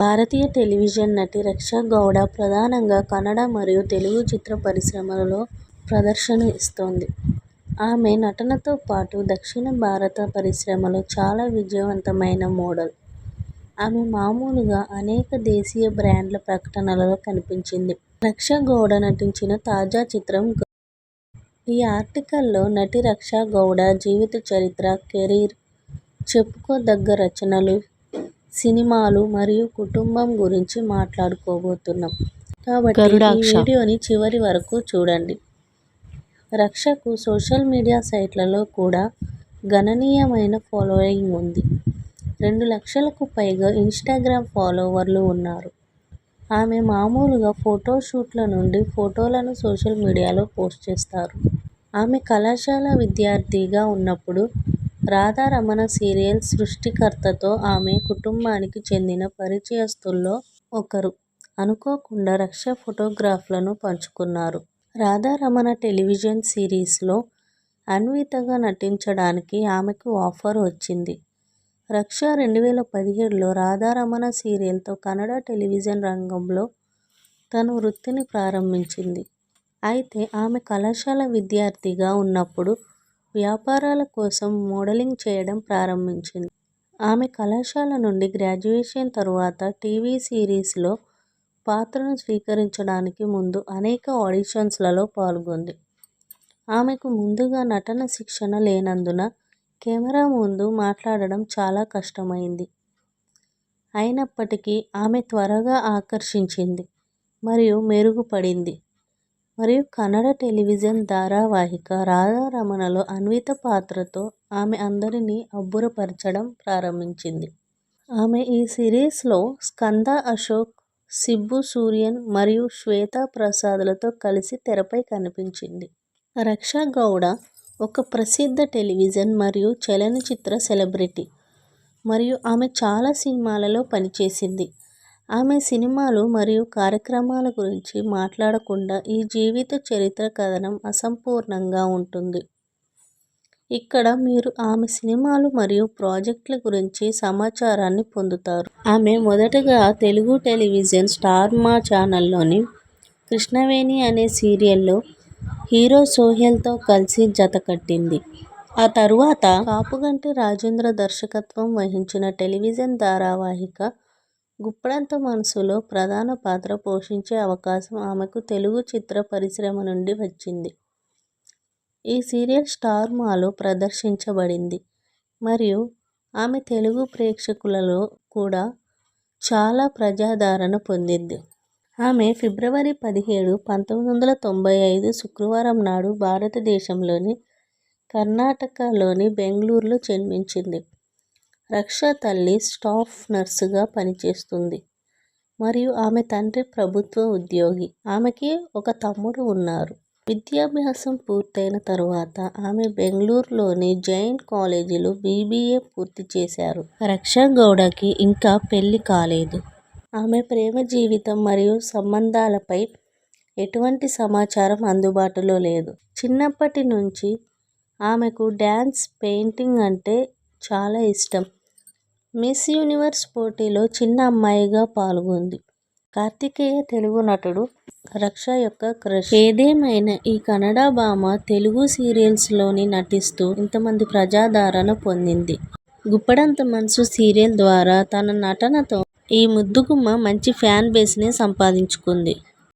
భారతీయ television నటి రక్షా గౌడ ప్రధానంగా కన్నడ మరియు తెలుగు చిత్ర పరిశ్రమలలో ప్రదర్శన ఇస్తోంది. ఆమె నటనతో పాటు దక్షిణ భారత పరిశ్రమలో చాలా విజయవంతమైన మోడల్. ఆమె మామూలుగా అనేక దేశీయ బ్రాండ్ల ప్రకటనలలో కనిపించింది. రక్షా గౌడ నటించిన తాజా చిత్రం ఈ ఆర్టికల్లో నటి రక్షా గౌడ జీవిత చరిత్ర, కెరీర్, చెప్పుకోదగ్గ రచనలు, సినిమాలు మరియు కుటుంబం గురించి మాట్లాడుకోబోతున్నాం. కాబట్టి ఈ వీడియోని చివరి వరకు చూడండి. రక్షకు సోషల్ మీడియా సైట్లలో కూడా గణనీయమైన ఫాలోయింగ్ ఉంది. రెండు లక్షలకు పైగా ఇన్స్టాగ్రామ్ ఫాలోవర్లు ఉన్నారు. ఆమె మామూలుగా ఫోటో షూట్ల నుండి ఫోటోలను సోషల్ మీడియాలో పోస్ట్ చేస్తారు. ఆమె కళాశాల విద్యార్థిగా ఉన్నప్పుడు రాధారమణ సీరియల్ సృష్టికర్తతో ఆమె కుటుంబానికి చెందిన పరిచయస్తుల్లో ఒకరు. అనుకోకుండా రక్ష ఫోటోగ్రాఫ్లను పంచుకున్నారు. రాధారమణ టెలివిజన్ సిరీస్లో అన్వితగా నటించడానికి ఆమెకు ఆఫర్ వచ్చింది. రక్ష రెండు వేల పదిహేడులో రాధారమణ సీరియల్తో కన్నడ టెలివిజన్ రంగంలో తన వృత్తిని ప్రారంభించింది. అయితే ఆమె కళాశాల విద్యార్థిగా ఉన్నప్పుడు వ్యాపారాల కోసం మోడలింగ్ చేయడం ప్రారంభించింది. ఆమె కళాశాల నుండి గ్రాడ్యుయేషన్ తరువాత టీవీ సిరీస్లో పాత్రను స్వీకరించడానికి ముందు అనేక ఆడిషన్స్లలో పాల్గొంది. ఆమెకు ముందుగా నటన శిక్షణ లేనందున కెమెరా ముందు మాట్లాడడం చాలా కష్టమైంది. అయినప్పటికీ ఆమె త్వరగా ఆకర్షించింది మరియు మెరుగుపడింది మరియు కన్నడ టెలివిజన్ ధారావాహిక 'రాధా రమణ'లో అన్విత పాత్రతో ఆమె అందరినీ అబ్బురపరచడం ప్రారంభించింది. ఆమె ఈ సిరీస్లో స్కంద అశోక్, సిబ్బు సూర్యన్ మరియు శ్వేతా ప్రసాద్లతో కలిసి తెరపై కనిపించింది. రక్షా గౌడ ఒక ప్రసిద్ధ టెలివిజన్ మరియు చలనచిత్ర సెలబ్రిటీ మరియు ఆమె చాలా సినిమాలలో పనిచేసింది. ఆమె సినిమాలు మరియు కార్యక్రమాల గురించి మాట్లాడకుండా ఈ జీవిత చరిత్ర కథనం అసంపూర్ణంగా ఉంటుంది. ఇక్కడ మీరు ఆమె సినిమాలు మరియు ప్రాజెక్టుల గురించి సమాచారాన్ని పొందుతారు. ఆమె మొదటగా తెలుగు టెలివిజన్ స్టార్ మా ఛానల్లోని 'కృష్ణవేణి' అనే సీరియల్లో హీరో సోహెల్తో కలిసి జత కట్టింది ఆ తరువాత కాపుగంటి రాజేంద్ర దర్శకత్వం వహించిన టెలివిజన్ ధారావాహిక 'గుప్పడంత మనసు'లో ప్రధాన పాత్ర పోషించే అవకాశం ఆమెకు తెలుగు చిత్ర పరిశ్రమ నుండి వచ్చింది. ఈ సీరియల్ స్టార్ మాలో ప్రదర్శించబడింది మరియు ఆమె తెలుగు ప్రేక్షకులలో కూడా చాలా ప్రజాదరణ పొందింది. ఆమె ఫిబ్రవరి పదిహేడు, పంతొమ్మిది వందల తొంభై ఐదు శుక్రవారం నాడు భారతదేశంలోని కర్ణాటకలోని బెంగళూరులో జన్మించింది. రక్ష తల్లి స్టాఫ్ నర్సుగా పనిచేస్తుంది మరియు ఆమె తండ్రి ప్రభుత్వ ఉద్యోగి. ఆమెకి ఒక తమ్ముడు ఉన్నారు. విద్యాభ్యాసం పూర్తయిన తరువాత ఆమె బెంగళూరులోని జైన్ కాలేజీలో బీబీఏ పూర్తి చేశారు. రక్ష గౌడకి ఇంకా పెళ్ళి కాలేదు. ఆమె ప్రేమ జీవితం మరియు సంబంధాలపై ఎటువంటి సమాచారం అందుబాటులో లేదు. చిన్నప్పటి నుంచి ఆమెకు డ్యాన్స్ పెయింటింగ్ అంటే చాలా ఇష్టం. మిస్ యూనివర్స్ పోటీలో చిన్న అమ్మాయిగా పాల్గొంది. కార్తికేయ తెలుగు నటుడు, రక్ష యొక్క క్రష్. ఏదేమైనా ఈ కన్నడ భామ తెలుగు సీరియల్స్లోని నటిస్తూ ఇంతమంది ప్రజాదరణ పొందింది. 'గుప్పడంత మనసు' సీరియల్ ద్వారా తన నటనతో ఈ ముద్దుగుమ్మ మంచి ఫ్యాన్ బేస్ని సంపాదించుకుంది.